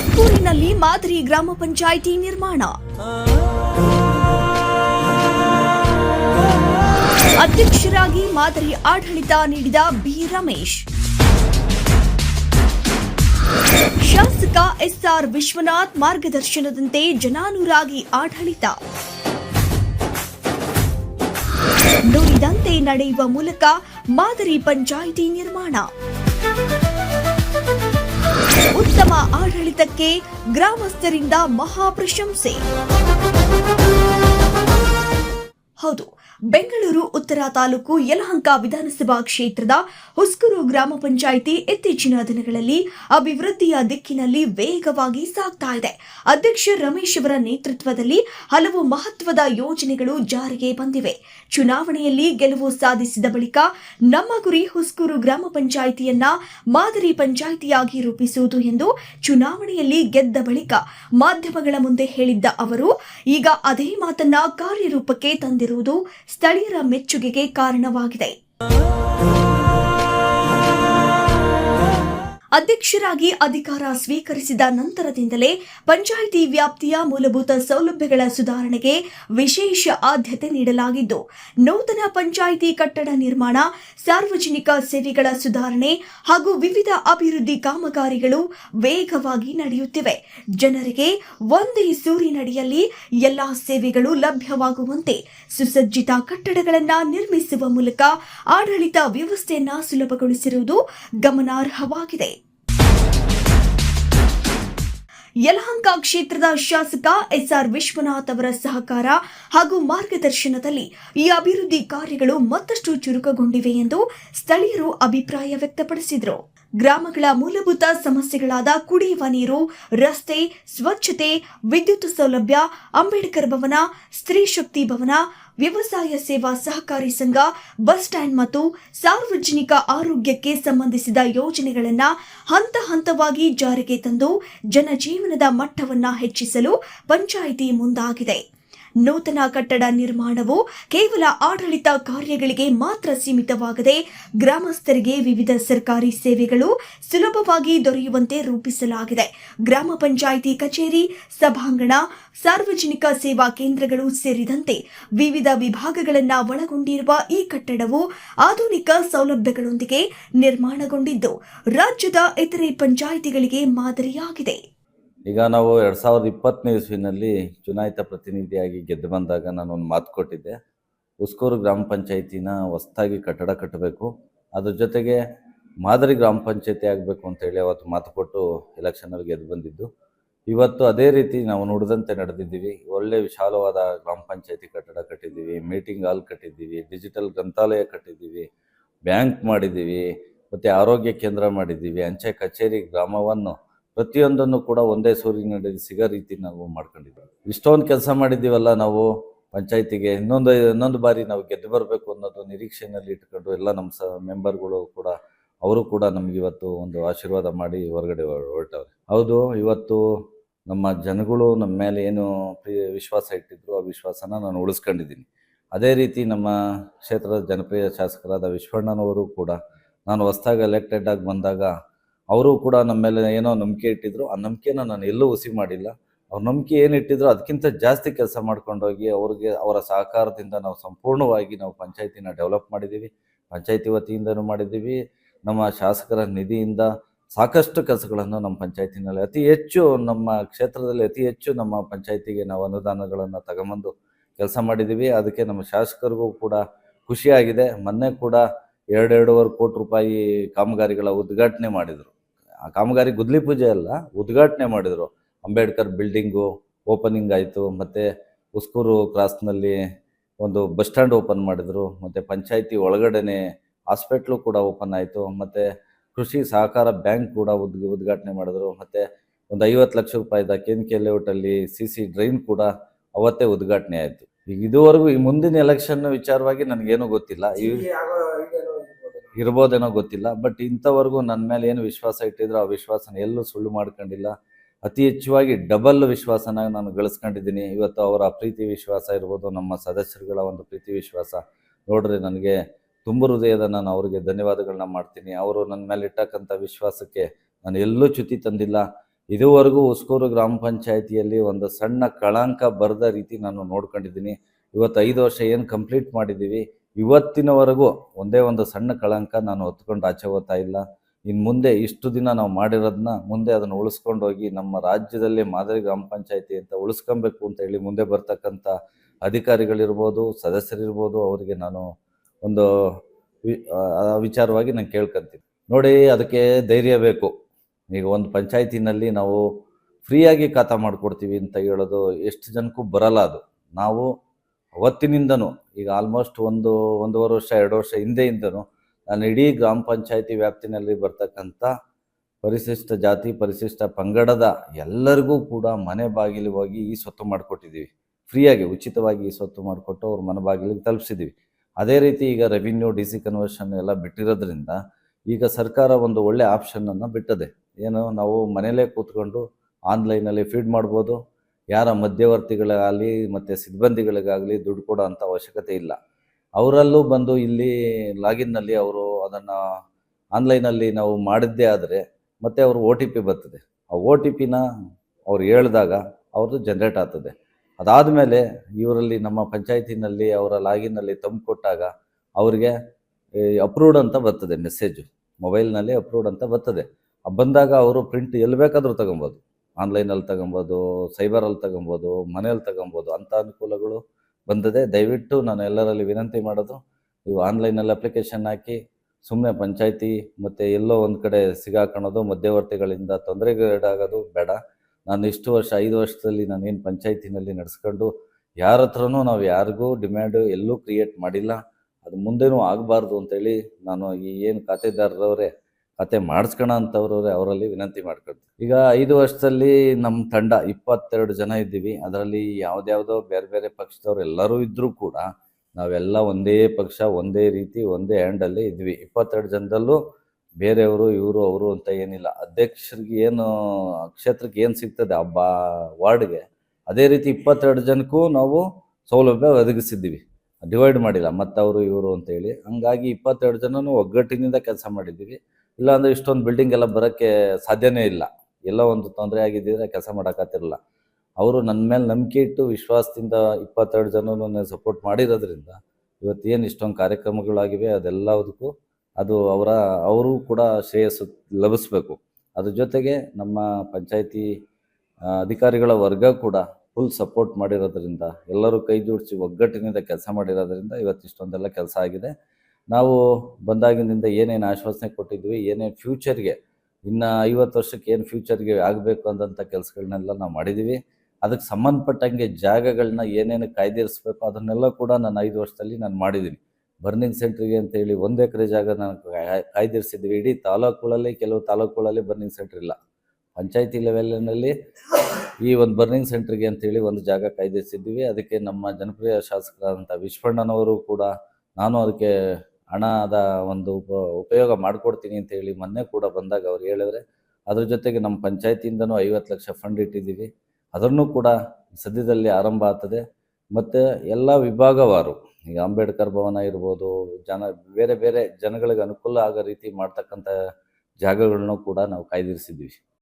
ಹೊಸೂರಿನಲ್ಲಿ ಮಾದರಿ ಗ್ರಾಮ ಪಂಚಾಯಿತಿ ನಿರ್ಮಾಣ. ಅಧ್ಯಕ್ಷರಾಗಿ ಮಾದರಿ ಆಡಳಿತ ನೀಡಿದ ಬಿ ರಮೇಶ್. ಶಾಸಕ ಎಸ್ಆರ್ ವಿಶ್ವನಾಥ್ ಮಾರ್ಗದರ್ಶನದಂತೆ ಜನಾನುರಾಗಿ ಆಡಳಿತ. ನುಡಿದಂತೆ ನಡೆಯುವ ಮೂಲಕ ಮಾದರಿ ಪಂಚಾಯಿತಿ ನಿರ್ಮಾಣ. ಉತ್ತಮ ಆಡಳಿತಕ್ಕೆ ಗ್ರಾಮಸ್ಥರಿಂದ ಮಹಾ ಪ್ರಶಂಸೆ. ಹೌದು. ಬೆಂಗಳೂರು, ಉತ್ತರ ತಾಲೂಕು, ಯಲಹಂಕ ವಿಧಾನಸಭಾ ಕ್ಷೇತ್ರದ ಹುಸ್ಕೂರು ಗ್ರಾಮ ಪಂಚಾಯಿತಿ ಇತ್ತೀಚಿನ ದಿನಗಳಲ್ಲಿ ಅಭಿವೃದ್ಧಿಯ ದಿಕ್ಕಿನಲ್ಲಿ ವೇಗವಾಗಿ ಸಾಗ್ತಾ ಇದೆ. ಅಧ್ಯಕ್ಷ ರಮೇಶ್ ಅವರ ನೇತೃತ್ವದಲ್ಲಿ ಹಲವು ಮಹತ್ವದ ಯೋಜನೆಗಳು ಜಾರಿಗೆ ಬಂದಿವೆ. ಚುನಾವಣೆಯಲ್ಲಿ ಗೆಲುವು ಸಾಧಿಸಿದ ಬಳಿಕ ನಮ್ಮ ಗುರಿ ಹುಸ್ಕೂರು ಗ್ರಾಮ ಪಂಚಾಯಿತಿಯನ್ನ ಮಾದರಿ ಪಂಚಾಯಿತಿಯಾಗಿ ರೂಪಿಸುವುದು ಎಂದು ಚುನಾವಣೆಯಲ್ಲಿ ಗೆದ್ದ ಬಳಿಕ ಮಾಧ್ಯಮಗಳ ಮುಂದೆ ಹೇಳಿದ್ದ ಅವರು, ಈಗ ಅದೇ ಮಾತನ್ನ ಕಾರ್ಯರೂಪಕ್ಕೆ ತಂದಿರುವುದು ಸ್ಥಳೀಯರ ಮೆಚ್ಚುಗೆಗೆ ಕಾರಣವಾಗಿದೆ. ಅಧ್ಯಕ್ಷರಾಗಿ ಅಧಿಕಾರ ಸ್ವೀಕರಿಸಿದ ನಂತರದಿಂದಲೇ ಪಂಚಾಯಿತಿ ವ್ಯಾಪ್ತಿಯ ಮೂಲಭೂತ ಸೌಲಭ್ಯಗಳ ಸುಧಾರಣೆಗೆ ವಿಶೇಷ ಆದ್ಯತೆ ನೀಡಲಾಗಿದ್ದು, ನೂತನ ಪಂಚಾಯಿತಿ ಕಟ್ಟಡ ನಿರ್ಮಾಣ, ಸಾರ್ವಜನಿಕ ಸೇವೆಗಳ ಸುಧಾರಣೆ ಹಾಗೂ ವಿವಿಧ ಅಭಿವೃದ್ಧಿ ಕಾಮಗಾರಿಗಳು ವೇಗವಾಗಿ ನಡೆಯುತ್ತಿವೆ. ಜನರಿಗೆ ಒಂದೇ ಸೂರಿನಡಿಯಲ್ಲಿ ಎಲ್ಲಾ ಸೇವೆಗಳು ಲಭ್ಯವಾಗುವಂತೆ ಸುಸಜ್ಜಿತ ಕಟ್ಟಡಗಳನ್ನು ನಿರ್ಮಿಸುವ ಮೂಲಕ ಆಡಳಿತ ವ್ಯವಸ್ಥೆಯನ್ನು ಸುಲಭಗೊಳಿಸಿರುವುದು ಗಮನಾರ್ಹವಾಗಿದೆ. ಯಲಹಂಕ ಕ್ಷೇತ್ರದ ಶಾಸಕ ಎಸ್ಆರ್ ವಿಶ್ವನಾಥ್ ಅವರ ಸಹಕಾರ ಹಾಗೂ ಮಾರ್ಗದರ್ಶನದಲ್ಲಿ ಈ ಅಭಿವೃದ್ಧಿ ಕಾರ್ಯಗಳು ಮತ್ತಷ್ಟು ಚುರುಕುಗೊಂಡಿವೆ ಎಂದು ಸ್ಥಳೀಯರು ಅಭಿಪ್ರಾಯ ವ್ಯಕ್ತಪಡಿಸಿದರು. ಗ್ರಾಮಗಳ ಮೂಲಭೂತ ಸಮಸ್ಯೆಗಳಾದ ಕುಡಿಯುವ ನೀರು, ರಸ್ತೆ, ಸ್ವಚ್ಛತೆ, ವಿದ್ಯುತ್ ಸೌಲಭ್ಯ, ಅಂಬೇಡ್ಕರ್ ಭವನ, ಸ್ತ್ರೀ ಶಕ್ತಿ ಭವನ ವ್ಯವಸಾಯ ಸೇವಾ ಸಹಕಾರಿ ಸಂಘ, ಬಸ್ ಸ್ಟ್ಯಾಂಡ್ ಮತ್ತು ಸಾರ್ವಜನಿಕ ಆರೋಗ್ಯಕ್ಕೆ ಸಂಬಂಧಿಸಿದ ಯೋಜನೆಗಳನ್ನು ಹಂತ ಹಂತವಾಗಿ ಜಾರಿಗೆ ತಂದು ಜನಜೀವನದ ಮಟ್ಟವನ್ನು ಹೆಚ್ಚಿಸಲು ಪಂಚಾಯಿತಿ ಮುಂದಾಗಿದೆ. ನೂತನ ಕಟ್ಟಡ ನಿರ್ಮಾಣವು ಕೇವಲ ಆಡಳಿತ ಕಾರ್ಯಗಳಿಗೆ ಮಾತ್ರ ಸೀಮಿತವಾಗದೆ ಗ್ರಾಮಸ್ಥರಿಗೆ ವಿವಿಧ ಸರ್ಕಾರಿ ಸೇವೆಗಳು ಸುಲಭವಾಗಿ ದೊರೆಯುವಂತೆ ರೂಪಿಸಲಾಗಿದೆ. ಗ್ರಾಮ ಪಂಚಾಯಿತಿ ಕಚೇರಿ, ಸಭಾಂಗಣ, ಸಾರ್ವಜನಿಕ ಸೇವಾ ಕೇಂದ್ರಗಳು ಸೇರಿದಂತೆ ವಿವಿಧ ವಿಭಾಗಗಳನ್ನು ಒಳಗೊಂಡಿರುವ ಈ ಕಟ್ಟಡವು ಆಧುನಿಕ ಸೌಲಭ್ಯಗಳೊಂದಿಗೆ ನಿರ್ಮಾಣಗೊಂಡಿದ್ದು, ರಾಜ್ಯದ ಇತರೆ ಪಂಚಾಯಿತಿಗಳಿಗೆ ಮಾದರಿಯಾಗಿದೆ. ಈಗ ನಾವು ಎರಡು ಸಾವಿರದ ಇಪ್ಪತ್ತನೇ ಇಸ್ವಿನಲ್ಲಿ ಚುನಾಯಿತ ಪ್ರತಿನಿಧಿಯಾಗಿ ಗೆದ್ದು ಬಂದಾಗ ನಾನು ಒಂದು ಮಾತು ಕೊಟ್ಟಿದ್ದೆ. ಉಸ್ಕೂರು ಗ್ರಾಮ ಪಂಚಾಯಿತಿನ ಹೊಸ್ದಾಗಿ ಕಟ್ಟಡ ಕಟ್ಟಬೇಕು. ಅದ್ರ ಜೊತೆಗೆ ಮಾದರಿ ಗ್ರಾಮ ಪಂಚಾಯತಿ ಆಗಬೇಕು ಅಂತೇಳಿ ಅವತ್ತು ಮಾತು ಕೊಟ್ಟು ಎಲೆಕ್ಷನಲ್ಲಿ ಗೆದ್ದು ಬಂದಿದ್ದು. ಇವತ್ತು ಅದೇ ರೀತಿ ನಾವು ನುಡಿದಂತೆ ನಡೆದಿದ್ದೀವಿ. ಒಳ್ಳೆ ವಿಶಾಲವಾದ ಗ್ರಾಮ ಪಂಚಾಯತಿ ಕಟ್ಟಡ ಕಟ್ಟಿದ್ದೀವಿ. Meeting hall ಕಟ್ಟಿದ್ದೀವಿ. ಡಿಜಿಟಲ್ ಗ್ರಂಥಾಲಯ ಕಟ್ಟಿದ್ದೀವಿ. ಬ್ಯಾಂಕ್ ಮಾಡಿದ್ದೀವಿ. ಮತ್ತು ಆರೋಗ್ಯ ಕೇಂದ್ರ ಮಾಡಿದ್ದೀವಿ. ಅಂಚೆ ಕಚೇರಿ ಗ್ರಾಮವನ್ನು ಪ್ರತಿಯೊಂದನ್ನು ಕೂಡ ಒಂದೇ ಸೂರಿನಡಿ ಸಿಗೋ ರೀತಿ ನಾವು ಮಾಡ್ಕೊಂಡಿದ್ದೀವಿ. ಇಷ್ಟೊಂದು ಕೆಲಸ ಮಾಡಿದ್ದೀವಲ್ಲ ನಾವು ಪಂಚಾಯತಿಗೆ. ಇನ್ನೊಂದು ಇನ್ನೊಂದು ಬಾರಿ ನಾವು ಗೆದ್ದು ಬರಬೇಕು ಅನ್ನೋದು ನಿರೀಕ್ಷೆಯಲ್ಲಿ ಇಟ್ಕೊಂಡು ಎಲ್ಲ ನಮ್ಮ ಸ, ಮೆಂಬರ್ಗಳು ಕೂಡ, ಅವರು ಕೂಡ ನಮ್ಗೆ ಇವತ್ತು ಒಂದು ಆಶೀರ್ವಾದ ಮಾಡಿ ಹೊರಗಡೆ ಹೊರಟವ್ರೆ. ಹೌದು, ಇವತ್ತು ನಮ್ಮ ಜನಗಳು ನಮ್ಮ ಮೇಲೆ ಏನು ವಿಶ್ವಾಸ ಇಟ್ಟಿದ್ರು, ಆ ವಿಶ್ವಾಸನ ನಾನು ಉಳಿಸ್ಕೊಂಡಿದ್ದೀನಿ. ಅದೇ ರೀತಿ ನಮ್ಮ ಕ್ಷೇತ್ರದ ಜನಪ್ರಿಯ ಶಾಸಕರಾದ ವಿಶ್ವಣ್ಣನವರು ಕೂಡ, ನಾನು ಹೊಸ್ದಾಗಿ ಎಲೆಕ್ಟೆಡ್ ಆಗಿ ಬಂದಾಗ ಅವರು ಕೂಡ ನಮ್ಮ ಮೇಲೆ ಏನೋ ನಂಬಿಕೆ ಇಟ್ಟಿದ್ರು. ಆ ನಂಬಿಕೆನ ನಾನು ಎಲ್ಲೂ ಹುಸಿ ಮಾಡಿಲ್ಲ. ಅವ್ರ ನಂಬಿಕೆ ಏನು ಇಟ್ಟಿದ್ರು ಅದಕ್ಕಿಂತ ಜಾಸ್ತಿ ಕೆಲಸ ಮಾಡ್ಕೊಂಡೋಗಿ ಅವ್ರಿಗೆ ಅವರ ಸಹಕಾರದಿಂದ ನಾವು ಸಂಪೂರ್ಣವಾಗಿ ನಾವು ಪಂಚಾಯತಿನ ಡೆವಲಪ್ ಮಾಡಿದ್ದೀವಿ. ಪಂಚಾಯತಿ ವತಿಯಿಂದನೂ ಮಾಡಿದ್ದೀವಿ. ನಮ್ಮ ಶಾಸಕರ ನಿಧಿಯಿಂದ ಸಾಕಷ್ಟು ಕೆಲಸಗಳನ್ನು ನಮ್ಮ ಪಂಚಾಯತಿನಲ್ಲಿ ಅತಿ ಹೆಚ್ಚು ನಮ್ಮ ಕ್ಷೇತ್ರದಲ್ಲಿ ಅತಿ ಹೆಚ್ಚು ನಮ್ಮ ಪಂಚಾಯತಿಗೆ ನಾವು ಅನುದಾನಗಳನ್ನು ತಗೊಂಬಂದು ಕೆಲಸ ಮಾಡಿದ್ದೀವಿ. ಅದಕ್ಕೆ ನಮ್ಮ ಶಾಸಕರಿಗೂ ಕೂಡ ಖುಷಿಯಾಗಿದೆ. ಮೊನ್ನೆ ಕೂಡ ಎರಡೆರಡೂವರೆ ಕೋಟಿ ರೂಪಾಯಿ ಕಾಮಗಾರಿಗಳ ಉದ್ಘಾಟನೆ ಮಾಡಿದರು. ಆ ಕಾಮಗಾರಿ ಗುದ್ಲಿ ಪೂಜೆ ಅಲ್ಲ, ಉದ್ಘಾಟನೆ ಮಾಡಿದರು. ಅಂಬೇಡ್ಕರ್ ಬಿಲ್ಡಿಂಗು ಓಪನಿಂಗ್ ಆಯಿತು, ಮತ್ತು ಉಸ್ಕೂರು ಕ್ರಾಸ್ನಲ್ಲಿ ಒಂದು ಬಸ್ ಸ್ಟ್ಯಾಂಡ್ ಓಪನ್ ಮಾಡಿದರು, ಮತ್ತು ಪಂಚಾಯಿತಿ ಒಳಗಡೆನೆ ಹಾಸ್ಪಿಟ್ಲು ಕೂಡ ಓಪನ್ ಆಯಿತು, ಮತ್ತು ಕೃಷಿ ಸಹಕಾರ ಬ್ಯಾಂಕ್ ಕೂಡ ಉದ್, ಉದ್ಘಾಟನೆ ಮಾಡಿದ್ರು, ಮತ್ತು ಒಂದು ಐವತ್ತು ಲಕ್ಷ ರೂಪಾಯಿದ ಕೆನ್ ಕೆ ಲೇಔಟಲ್ಲಿ ಸಿ ಸಿ ಡ್ರೈನ್ ಕೂಡ ಅವತ್ತೇ ಉದ್ಘಾಟನೆ ಆಯಿತು. ಈಗ ಇದುವರೆಗೂ ಈ ಮುಂದಿನ ಎಲೆಕ್ಷನ್ ವಿಚಾರವಾಗಿ ನನಗೇನು ಗೊತ್ತಿಲ್ಲ. ಈ ಇರ್ಬೋದೇನೋ ಗೊತ್ತಿಲ್ಲ ಬಟ್ ಇಂಥವರೆಗೂ ನನ್ನ ಮೇಲೆ ಏನು ವಿಶ್ವಾಸ ಇಟ್ಟಿದ್ರು ಆ ವಿಶ್ವಾಸನ ಎಲ್ಲೂ ಸುಳ್ಳು ಮಾಡ್ಕೊಂಡಿಲ್ಲ. ಅತಿ ಹೆಚ್ಚುವಾಗಿ ಡಬಲ್ ವಿಶ್ವಾಸನ ನಾನು ಗಳಿಸ್ಕೊಂಡಿದ್ದೀನಿ. ಇವತ್ತು ಅವರ ಪ್ರೀತಿ ವಿಶ್ವಾಸ ಇರ್ಬೋದು, ನಮ್ಮ ಸದಸ್ಯರುಗಳ ಒಂದು ಪ್ರೀತಿ ವಿಶ್ವಾಸ. ನೋಡ್ರಿ ನನಗೆ ತುಂಬ ಹೃದಯದ ನಾನು ಅವರಿಗೆ ಧನ್ಯವಾದಗಳನ್ನ ಮಾಡ್ತೀನಿ. ಅವರು ನನ್ನ ಮೇಲೆ ಇಟ್ಟಕ್ಕಂಥ ವಿಶ್ವಾಸಕ್ಕೆ ನಾನು ಎಲ್ಲೂ ಚ್ಯುತಿ ತಂದಿಲ್ಲ. ಇದುವರೆಗೂ ಉಸ್ಕೂರು ಗ್ರಾಮ ಪಂಚಾಯಿತಿಯಲ್ಲಿ ಒಂದು ಸಣ್ಣ ಕಳಂಕ ಬರದ ರೀತಿ ನಾನು ನೋಡ್ಕೊಂಡಿದ್ದೀನಿ. ಇವತ್ತು ಐದು ವರ್ಷ ಏನು ಕಂಪ್ಲೀಟ್ ಮಾಡಿದ್ದೀವಿ. ಇವತ್ತಿನವರೆಗೂ ಒಂದೇ ಒಂದು ಸಣ್ಣ ಕಳಂಕ ನಾನು ಹೊತ್ಕೊಂಡು ಆಚೆ ಹೋಗ್ತಾ ಇಲ್ಲ. ಇನ್ನು ಮುಂದೆ ಇಷ್ಟು ದಿನ ನಾವು ಮಾಡಿರೋದನ್ನ ಮುಂದೆ ಅದನ್ನು ಉಳಿಸ್ಕೊಂಡು ಹೋಗಿ ನಮ್ಮ ರಾಜ್ಯದಲ್ಲಿ ಮಾದರಿ ಗ್ರಾಮ ಪಂಚಾಯಿತಿ ಅಂತ ಉಳಿಸ್ಕೊಬೇಕು ಅಂತ ಹೇಳಿ ಮುಂದೆ ಬರ್ತಕ್ಕಂಥ ಅಧಿಕಾರಿಗಳಿರ್ಬೋದು, ಸದಸ್ಯರಿರ್ಬೋದು ಅವರಿಗೆ ನಾನು ಒಂದು ವಿಚಾರವಾಗಿ ನಾನು ಕೇಳ್ಕೊತೀನಿ. ನೋಡಿ ಅದಕ್ಕೆ ಧೈರ್ಯ ಬೇಕು. ಈಗ ಒಂದು ಪಂಚಾಯತಿನಲ್ಲಿ ನಾವು ಫ್ರೀಯಾಗಿ ಖಾತಾ ಮಾಡಿಕೊಡ್ತೀವಿ ಅಂತ ಹೇಳೋದು ಎಷ್ಟು ಜನಕ್ಕೂ ಬರಲ್ಲ ಅದು. ನಾವು ಅವತ್ತಿನಿಂದನೂ ಈಗ ಆಲ್ಮೋಸ್ಟ್ ಒಂದು, ಒಂದೂವರೆ ವರ್ಷ, ಎರಡು ವರ್ಷ ಹಿಂದೆಯಿಂದನೂ ನಾನು ಇಡೀ ಗ್ರಾಮ ಪಂಚಾಯತಿ ವ್ಯಾಪ್ತಿನಲ್ಲಿ ಬರ್ತಕ್ಕಂಥ ಪರಿಶಿಷ್ಟ ಜಾತಿ, ಪರಿಶಿಷ್ಟ ಪಂಗಡದ ಎಲ್ಲರಿಗೂ ಕೂಡ ಮನೆ ಬಾಗಿಲು ಹೋಗಿ ಈ ಸ್ವತ್ತು ಮಾಡಿಕೊಟ್ಟಿದ್ದೀವಿ. ಫ್ರೀಯಾಗಿ, ಉಚಿತವಾಗಿ ಈ ಸ್ವತ್ತು ಮಾಡಿಕೊಟ್ಟು ಅವ್ರ ಮನೆ ಬಾಗಿಲಿಗೆ ತಲುಪಿಸಿದ್ದೀವಿ. ಅದೇ ರೀತಿ ಈಗ ರೆವಿನ್ಯೂ ಡಿ ಸಿ ಕನ್ವರ್ಷನ್ ಎಲ್ಲ ಬಿಟ್ಟಿರೋದ್ರಿಂದ ಈಗ ಸರ್ಕಾರ ಒಂದು ಒಳ್ಳೆ ಆಪ್ಷನನ್ನು ಬಿಟ್ಟದೆ. ಏನು ನಾವು ಮನೆಯಲ್ಲೇ ಕೂತ್ಕೊಂಡು ಆನ್ಲೈನಲ್ಲಿ ಫೀಡ್ ಮಾಡ್ಬೋದು ಯಾರ ಮಧ್ಯವರ್ತಿಗಳಾಗಲಿ ಮತ್ತು ಸಿಬ್ಬಂದಿಗಳಿಗಾಗಲಿ ದುಡ್ಡು ಕೊಡೋ ಅಂಥ ಅವಶ್ಯಕತೆ ಇಲ್ಲ. ಅವರಲ್ಲೂ ಬಂದು ಇಲ್ಲಿ ಲಾಗಿನ್ನಲ್ಲಿ ಅವರು ಅದನ್ನು ಆನ್ಲೈನಲ್ಲಿ ನಾವು ಮಾಡಿದ್ದೇ ಆದರೆ ಮತ್ತು ಅವರು ಒ ಟಿ ಪಿ ಬರ್ತದೆ. ಆ ಒ ಟಿ ಪಿನ ಅವ್ರು ಹೇಳಿದಾಗ ಅವ್ರದ್ದು ಜನ್ರೇಟ್ ಆಗ್ತದೆ. ಅದಾದಮೇಲೆ ಇವರಲ್ಲಿ ನಮ್ಮ ಪಂಚಾಯತಿನಲ್ಲಿ ಅವರ ಲಾಗಿನ್ನಲ್ಲಿ ತಂದು ಕೊಟ್ಟಾಗ ಅವರಿಗೆ ಅಪ್ರೂವ್ಡ್ ಅಂತ ಬರ್ತದೆ ಮೆಸೇಜು. ಮೊಬೈಲ್ನಲ್ಲಿ ಅಪ್ರೂವ್ಡ್ ಅಂತ ಬರ್ತದೆ. ಬಂದಾಗ ಅವರು ಪ್ರಿಂಟ್ ಎಲ್ಲಿ ಬೇಕಾದರೂ ತಗೊಬೋದು. ಆನ್ಲೈನಲ್ಲಿ ತಗೊಬೋದು, ಸೈಬರಲ್ಲಿ ತಗೊಬೋದು, ಮನೆಯಲ್ಲಿ ತಗೊಬೋದು ಅಂಥ ಅನುಕೂಲಗಳು ಬಂದಿದೆ. ದಯವಿಟ್ಟು ನಾನು ಎಲ್ಲರಲ್ಲಿ ವಿನಂತಿ ಮಾಡೋದು, ನೀವು ಆನ್ಲೈನಲ್ಲಿ ಅಪ್ಲಿಕೇಶನ್ ಹಾಕಿ ಸುಮ್ಮನೆ ಪಂಚಾಯಿತಿ ಮತ್ತು ಎಲ್ಲೋ ಒಂದು ಕಡೆ ಸಿಗಾಕೊಳ್ಳೋದು ಮಧ್ಯವರ್ತಿಗಳಿಂದ ತೊಂದರೆಗೀಡಾಗೋದು ಬೇಡ. ನಾನು ಇಷ್ಟು ವರ್ಷ, ಐದು ವರ್ಷದಲ್ಲಿ ನಾನೇನು ಪಂಚಾಯಿತಿನಲ್ಲಿ ನಡೆಸ್ಕೊಂಡು ಯಾರ ಹತ್ರನೂ ನಾವು ಯಾರಿಗೂ ಡಿಮ್ಯಾಂಡು ಎಲ್ಲೂ ಕ್ರಿಯೇಟ್ ಮಾಡಿಲ್ಲ. ಅದು ಮುಂದೆನೂ ಆಗಬಾರ್ದು ಅಂತೇಳಿ ನಾನು ಈ ಏನು ಖಾತೆದಾರರವರೇ ಖಾತೆ ಮಾಡಿಸ್ಕೋಣ ಅಂತವ್ರವ್ರೆ ಅವರಲ್ಲಿ ವಿನಂತಿ ಮಾಡ್ಕೊಳ್ತೀವಿ ಈಗ ಐದು ವರ್ಷದಲ್ಲಿ ನಮ್ಮ ತಂಡ ಇಪ್ಪತ್ತೆರಡು ಜನ ಇದ್ದೀವಿ. ಅದರಲ್ಲಿ ಯಾವುದ್ಯಾವುದೋ ಬೇರೆ ಬೇರೆ ಪಕ್ಷದವ್ರು ಎಲ್ಲರೂ ಇದ್ದರೂ ಕೂಡ ನಾವೆಲ್ಲ ಒಂದೇ ಪಕ್ಷ, ಒಂದೇ ರೀತಿ, ಒಂದೇ ಹ್ಯಾಂಡಲ್ಲಿ ಇದ್ವಿ. ಇಪ್ಪತ್ತೆರಡು ಜನದಲ್ಲೂ ಬೇರೆಯವರು, ಇವರು, ಅವರು ಅಂತ ಏನಿಲ್ಲ. ಅಧ್ಯಕ್ಷರಿಗೆ ಏನು, ಕ್ಷೇತ್ರಕ್ಕೆ ಏನು ಸಿಗ್ತದೆ ಆ ಬಾ, ವಾರ್ಡ್ಗೆ ಅದೇ ರೀತಿ ಇಪ್ಪತ್ತೆರಡು ಜನಕ್ಕೂ ನಾವು ಸೌಲಭ್ಯ ಒದಗಿಸಿದ್ದೀವಿ. ಡಿವೈಡ್ ಮಾಡಿಲ್ಲ ಮತ್ತವರು, ಇವರು ಅಂತೇಳಿ ಹಂಗಾಗಿ ಇಪ್ಪತ್ತೆರಡು ಜನನೂ ಒಗ್ಗಟ್ಟಿನಿಂದ ಕೆಲಸ ಮಾಡಿದ್ದೀವಿ. ಇಲ್ಲಾಂದರೆ ಇಷ್ಟೊಂದು ಬಿಲ್ಡಿಂಗ್ ಎಲ್ಲ ಬರೋಕ್ಕೆ ಸಾಧ್ಯನೇ ಇಲ್ಲ. ಎಲ್ಲ ಒಂದು ತೊಂದರೆ ಆಗಿದ್ದಿದ್ರೆ ಕೆಲಸ ಮಾಡೋಕ್ಕಾಗ್ತಿರಲಿಲ್ಲ ಅವರು ನನ್ನ ಮೇಲೆ ನಂಬಿಕೆ ಇಟ್ಟು ವಿಶ್ವಾಸದಿಂದ ಇಪ್ಪತ್ತೆರಡು ಜನನೂ ಸಪೋರ್ಟ್ ಮಾಡಿರೋದ್ರಿಂದ ಏನು ಇಷ್ಟೊಂದು ಕಾರ್ಯಕ್ರಮಗಳಾಗಿವೆ ಅದೆಲ್ಲದಕ್ಕೂ ಅದು ಅವರ, ಅವರು ಕೂಡ ಶ್ರೇಯಸ್ಸು ಲಭಿಸ್ಬೇಕು. ಅದ್ರ ಜೊತೆಗೆ ನಮ್ಮ ಪಂಚಾಯಿತಿ ಅಧಿಕಾರಿಗಳ ವರ್ಗ ಕೂಡ ಫುಲ್ ಸಪೋರ್ಟ್ ಮಾಡಿರೋದ್ರಿಂದ, ಎಲ್ಲರೂ ಕೈ ಜೋಡಿಸಿ ಒಗ್ಗಟ್ಟಿನಿಂದ ಕೆಲಸ ಮಾಡಿರೋದ್ರಿಂದ ಇವತ್ತು ಇಷ್ಟೊಂದೆಲ್ಲ ಕೆಲಸ ಆಗಿದೆ. ನಾವು ಬಂದಾಗಿನಿಂದ ಏನೇನು ಆಶ್ವಾಸನೆ ಕೊಟ್ಟಿದ್ವಿ, ಏನೇನು ಫ್ಯೂಚರ್ಗೆ ಇನ್ನು ಐವತ್ತು ವರ್ಷಕ್ಕೆ ಏನು ಫ್ಯೂಚರ್ಗೆ ಆಗಬೇಕು ಅಂದಂಥ ಕೆಲಸಗಳನ್ನೆಲ್ಲ ನಾವು ಮಾಡಿದ್ದೀವಿ ಅದಕ್ಕೆ ಸಂಬಂಧಪಟ್ಟಂಗೆ ಜಾಗಗಳನ್ನ ಏನೇನು ಕಾಯ್ದಿರಿಸ್ಬೇಕು ಅದನ್ನೆಲ್ಲ ಕೂಡ ನಾನು ಐದು ವರ್ಷದಲ್ಲಿ ನಾನು ಮಾಡಿದ್ದೀನಿ ಬರ್ನಿಂಗ್ ಸೆಂಟ್ರಿಗೆ ಅಂತೇಳಿ ಒಂದು ಎಕರೆ ಜಾಗ ನಾನು ಕಾಯ್- ಕಾಯ್ದಿರಿಸಿದ್ವಿ. ಇಡೀ ತಾಲೂಕುಗಳಲ್ಲಿ ಕೆಲವು ತಾಲೂಕುಗಳಲ್ಲಿ ಬರ್ನಿಂಗ್ ಸೆಂಟ್ರ್ ಇಲ್ಲ. ಪಂಚಾಯತಿ ಲೆವೆಲ್ನಲ್ಲಿ ಈ ಒಂದು ಬರ್ನಿಂಗ್ ಸೆಂಟ್ರಿಗೆ ಅಂತೇಳಿ ಒಂದು ಜಾಗ ಕಾಯ್ದಿರಿಸಿದ್ವಿ. ಅದಕ್ಕೆ ನಮ್ಮ ಜನಪ್ರಿಯ ಶಾಸಕರಾದಂಥ ವಿಶ್ವಣ್ಣನವರು ಕೂಡ ನಾನು ಅದಕ್ಕೆ ಹಣದ ಒಂದು ಉಪ, ಉಪಯೋಗ ಮಾಡಿಕೊಡ್ತೀನಿ ಅಂತೇಳಿ ಮೊನ್ನೆ ಕೂಡ ಬಂದಾಗ ಅವ್ರು ಹೇಳಿದ್ರೆ, ಅದ್ರ ಜೊತೆಗೆ ನಮ್ಮ ಪಂಚಾಯತಿಯಿಂದನೂ ಐವತ್ತು ಲಕ್ಷ ಫಂಡ್ ಇಟ್ಟಿದ್ದೀವಿ. ಅದನ್ನು ಕೂಡ ಸದ್ಯದಲ್ಲಿ ಆರಂಭ ಆಗ್ತದೆ. ಮತ್ತು ಎಲ್ಲ ವಿಭಾಗವಾರು, ಈಗ ಅಂಬೇಡ್ಕರ್ ಭವನ ಇರ್ಬೋದು, ಜನ, ಬೇರೆ ಬೇರೆ ಜನಗಳಿಗೆ ಅನುಕೂಲ ಆಗೋ ರೀತಿ ಮಾಡ್ತಕ್ಕಂಥ ಜಾಗಗಳನ್ನೂ ಕೂಡ ನಾವು ಕಾಯ್ದಿರಿಸಿದ್ದೀವಿ.